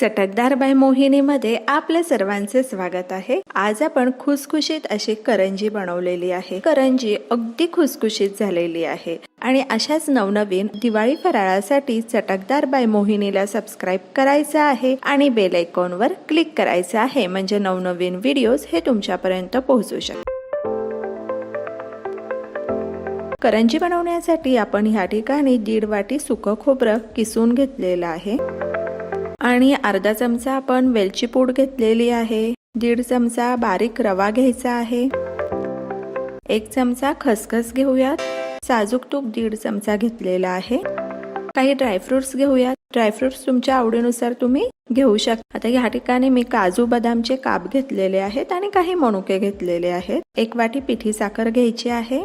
चटकदार बाय मोहिनीमध्ये आपल्या सर्वांचे स्वागत आहे. आज आपण खुसखुशीत अशी करंजी बनवलेली आहे. करंजी अगदी खुसखुशीत झालेली आहे. आणि अशाच नवनवीन दिवाळी फराळासाठी चटकदार बाय मोहिनीला सबस्क्राईब करायचं आहे आणि बेल आयकॉनवर क्लिक करायचं आहे. म्हणजे नवनवीन व्हिडिओज हे तुमच्यापर्यंत पोहोचू शकतात करंजी बनवण्यासाठी आपण ह्या ठिकाणी दीड वाटी सुकं खोबरं किसून घेतलेलं आहे. आणि अर्धा चमचा आपण वेलची पूड घेतलेली आहे दीड चमचा बारीक रवा घ्यायचा आहे. एक चमचा खसखस घेऊयात. साजूक तूप दीड चमचा घेतलेला आहे. काही ड्रायफ्रुट्स घेऊयात. ड्रायफ्रुट्स तुमच्या आवडीनुसार तुम्ही घेऊ शकता आता ह्या ठिकाणी मी काजू बदामचे काप घेतलेले आहेत आणि काही मनुके घेतलेले आहेत. एक वाटी पिठी साखर घ्यायची आहे.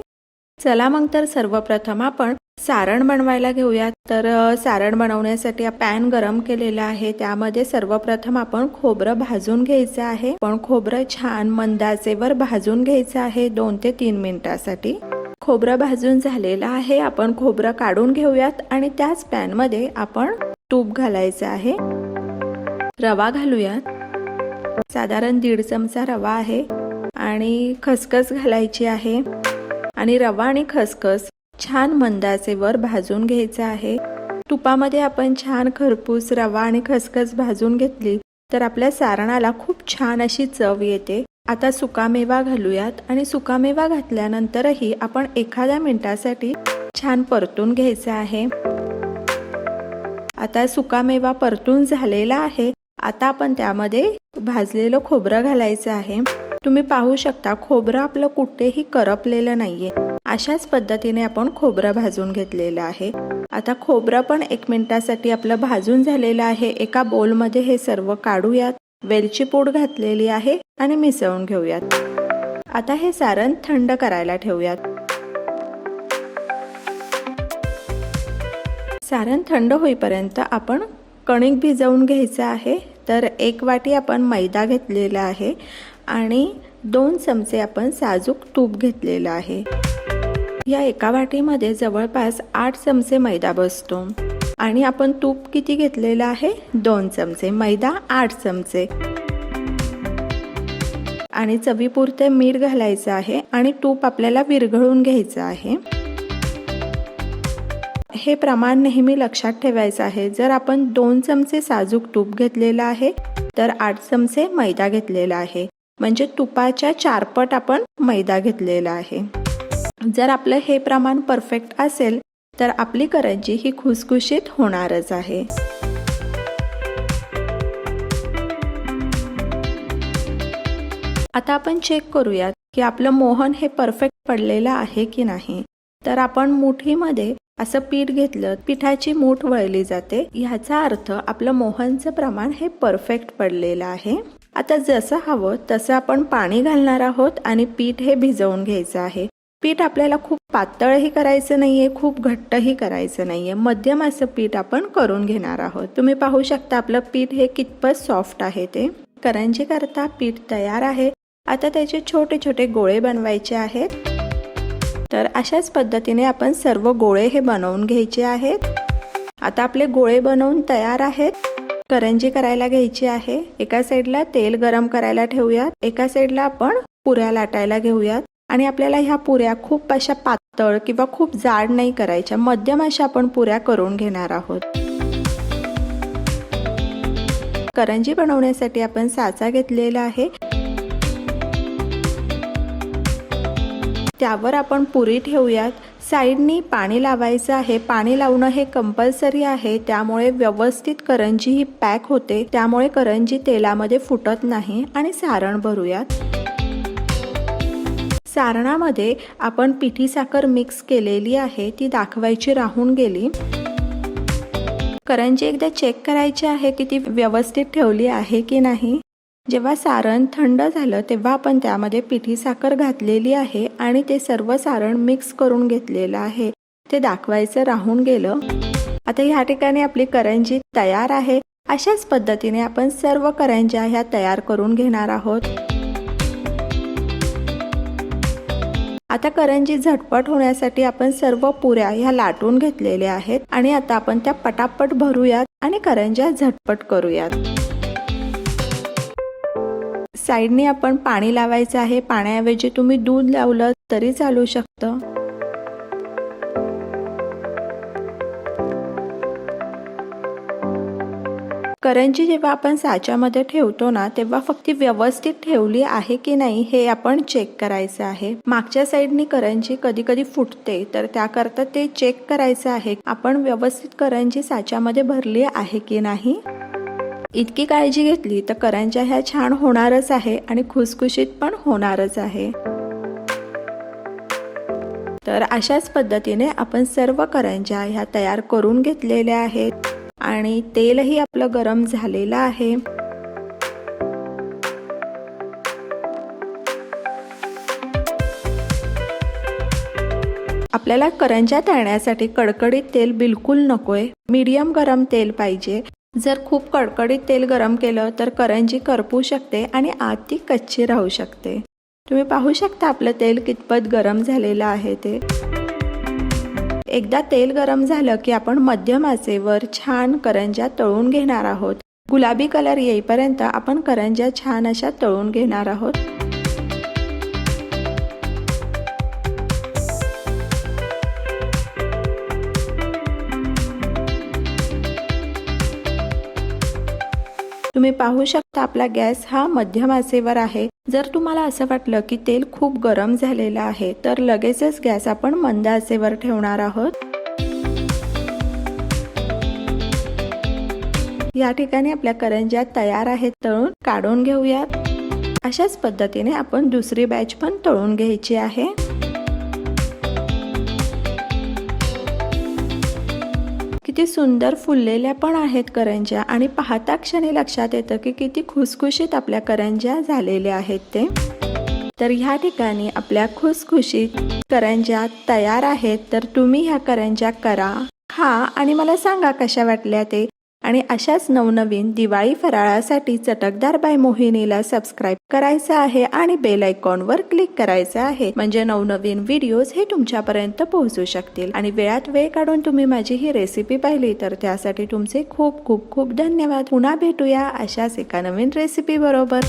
चला मग तर सर्वप्रथम आपण सारण बनवायला घेऊयात. तर सारण बनवण्यासाठी पॅन गरम केलेला आहे. त्यामध्ये सर्वप्रथम आपण खोबरं भाजून घ्यायचं आहे. पण खोबरं छान मंदाचेवर भाजून घ्यायचं आहे दोन ते तीन मिनिटासाठी. खोबरं भाजून झालेलं आहे. आपण खोबरं काढून घेऊयात आणि त्याच पॅनमध्ये आपण तूप घालायचं आहे. रवा घालूयात. साधारण दीड चमचा रवा आहे आणि खसखस घालायची आहे. आणि रवा आणि खसखस छान मंदाचे वर भाजून घ्यायचं आहे. तुपामध्ये आपण छान खरपूस रवा आणि खसखस भाजून घेतली तर आपल्या सारणाला खूप छान अशी चव येते. आता सुकामेवा घालूयात आणि सुकामेवा घातल्यानंतरही आपण एखाद्या मिनिटासाठी छान परतून घ्यायचा आहे. आता सुकामेवा परतून झालेला आहे. आता आपण त्यामध्ये भाजलेलं खोबरं घालायचं आहे. तुम्ही पाहू शकता खोबरं आपलं कुठेही करपलेलं नाहीये. अशाच पद्धतीने आपण खोबरं भाजून घेतलेलं आहे. आता खोबरं पण एक मिनिटासाठी आपलं भाजून झालेलं आहे. एका बोलमध्ये हे सर्व काढूयात. वेलची पूड घातलेली आहे आणि मिसळून घेऊयात. आता हे सारण थंड करायला ठेवूयात. सारण थंड होईपर्यंत आपण कणिक भिजवून घ्यायचं आहे. तर एक वाटी आपण मैदा घेतलेला आहे आणि दोन चमचे आपण साजूक तूप घेतलेलं आहे. या एका वाटीमध्ये जवळपास आठ चमचे मैदा बसतो. आणि आपण तूप किती घेतलेलं आहे? दोन चमचे. मैदा आठ चमचे. आणि चवीपुरते मीठ घालायचं आहे आणि तूप आपल्याला विरघळून घ्यायचं आहे. हे प्रमाण नेहमी लक्षात ठेवायचं आहे. जर आपण दोन चमचे साजूक तूप घेतलेलं आहे तर आठ चमचे मैदा घेतलेला आहे. म्हणजे तुपाच्या चारपट आपण मैदा घेतलेला आहे. जर आपलं हे प्रमाण परफेक्ट असेल तर आपली करंजी ही खुसखुशीत होणारच आहे. आता आपण चेक करूयात की आपलं मोहन हे परफेक्ट पडलेलं आहे की नाही. तर आपण मुठीमध्ये असं पीठ घेतलं पिठाची मूठ वळली जाते. ह्याचा अर्थ आपलं मोहनचं प्रमाण हे परफेक्ट पडलेलं आहे. आता जसं हवं तसं आपण पाणी घालणार आहोत आणि पीठ हे भिजवून घ्यायचं आहे. पीठ आपल्याला खूप पातळही करायचं नाहीये खूप घट्टही करायचं नाही आहे मध्यम असं पीठ आपण करून घेणार आहोत. तुम्ही पाहू शकता आपलं पीठ हे कितपत सॉफ्ट आहे ते. करंजी करता पीठ तयार आहे. आता त्याचे छोटे छोटे गोळे बनवायचे आहेत. तर अशाच पद्धतीने आपण सर्व गोळे हे बनवून घ्यायचे आहेत. आता आपले गोळे बनवून तयार आहेत. करंजी करायला घ्यायची आहे. एका साईडला तेल गरम करायला ठेवूयात. एका साईडला आपण पुऱ्या लाटायला घेऊयात. आणि आपल्याला ह्या पुऱ्या खूप अशा पातळ किंवा खूप जाड नाही करायच्या. मध्यम अशा आपण पुऱ्या करून घेणार आहोत. करंजी बनवण्यासाठी आपण साचा घेतलेला आहे. त्यावर आपण पुरी ठेवूयात. साईडनी पाणी लावायचं आहे. पाणी लावणं हे कंपल्सरी आहे. त्यामुळे व्यवस्थित करंजी ही पॅक होते. त्यामुळे करंजी तेलामध्ये फुटत नाही आणि सारण भरूयात. चारणामध्ये आपण पिठी साखर मिक्स केलेली आहे ती दाखवायची राहून गेली. करंजी एकदा चेक करायची आहे की ती व्यवस्थित ठेवली आहे की नाही. जेव्हा सारण थंड झालं तेव्हा आपण त्यामध्ये पिठी साखर घातलेली आहे आणि ते सर्व सारण मिक्स करून घेतलेलं आहे. ते दाखवायचं राहून गेलं. आता ह्या ठिकाणी आपली करंजी तयार आहे. अशाच पद्धतीने आपण सर्व करंज्या ह्या तयार करून घेणार आहोत. आता करंजी झटपट होण्यासाठी आपण सर्व पुऱ्या ह्या लाटून घेतलेल्या आहेत आणि आता आपण त्या पटापट भरूयात आणि करंज्या झटपट करूयात. साईडने आपण पाणी लावायचं आहे. पाण्याऐवजी तुम्ही दूध लावलं तरी चालू शकतं. करंजी जेव्हा आपण साच्यामध्ये ठेवतो ना तेव्हा फक्त व्यवस्थित ठेवली आहे की नाही हे आपण चेक करायचं आहे. मागच्या साईडनी करंजी कधी कधी फुटते तर त्याकरता ते चेक करायचं आहे. आपण व्यवस्थित करंजी साच्यामध्ये भरली आहे की नाही? इतकी काळजी घेतली तर करंज्या ह्या छान होणारच आहे आणि खुसखुशीत पण होणारच आहे. तर अशाच पद्धतीने आपण सर्व करंज्या ह्या तयार करून घेतलेल्या आहेत. आणि तेलही आपलं गरम झालेलं आहे. आपल्याला करंज्या तळण्यासाठी कडकडीत तेल बिलकुल नकोय. मीडियम गरम तेल पाहिजे. जर खूप कडकडीत तेल गरम केलं तर करंजी करपू शकते आणि आत ती कच्ची राहू शकते. तुम्ही पाहू शकता आपलं तेल कितपत गरम झालेलं आहे ते. एकदा तेल गरम झालं की आपण मध्यम आचेवर छान करंज्या तळून घेणार आहोत. गुलाबी कलर येईपर्यंत आपण करंज्या छान अशा तळून घेणार आहोत. तुम्ही पाहू शकता आपला गॅस हा मध्यम आसेवर आहे. जर तुम्हाला असं वाटलं की तेल खूप गरम झालेलं आहे तर लगेचच गॅस आपण मंद आसेवर ठेवणार आहोत. या ठिकाणी आपल्या करंज्या तयार आहेत तळून काढून घेऊयात. अशाच पद्धतीने आपण दुसरी बॅच पण तळून घ्यायची आहे. किती सुंदर फुललेल्या पण आहेत करंज्या आणि पाहता क्षणी लक्षात येतं की किती खुसखुशीत आपल्या करंज्या झालेल्या आहेत ते. तर ह्या ठिकाणी आपल्या खुसखुशीत करंज्या तयार आहेत. तर तुम्ही ह्या करंज्या करा खा आणि मला सांगा कशा वाटल्या ते. आणि अशाच नवनवीन दिवाळी फराळासाठी चटकदार बाय मोहिनीला सबस्क्राईब करायचं आहे आणि बेल आयकॉनवर क्लिक करायचं आहे. म्हणजे नवनवीन व्हिडिओज हे तुमच्यापर्यंत पोहोचू शकतील. आणि वेळात वेळ काढून तुम्ही माझी ही रेसिपी पाहिली तर त्यासाठी तुमचे खूप खूप खूप धन्यवाद. पुन्हा भेटूया अशाच एका नवीन रेसिपी बरोबर.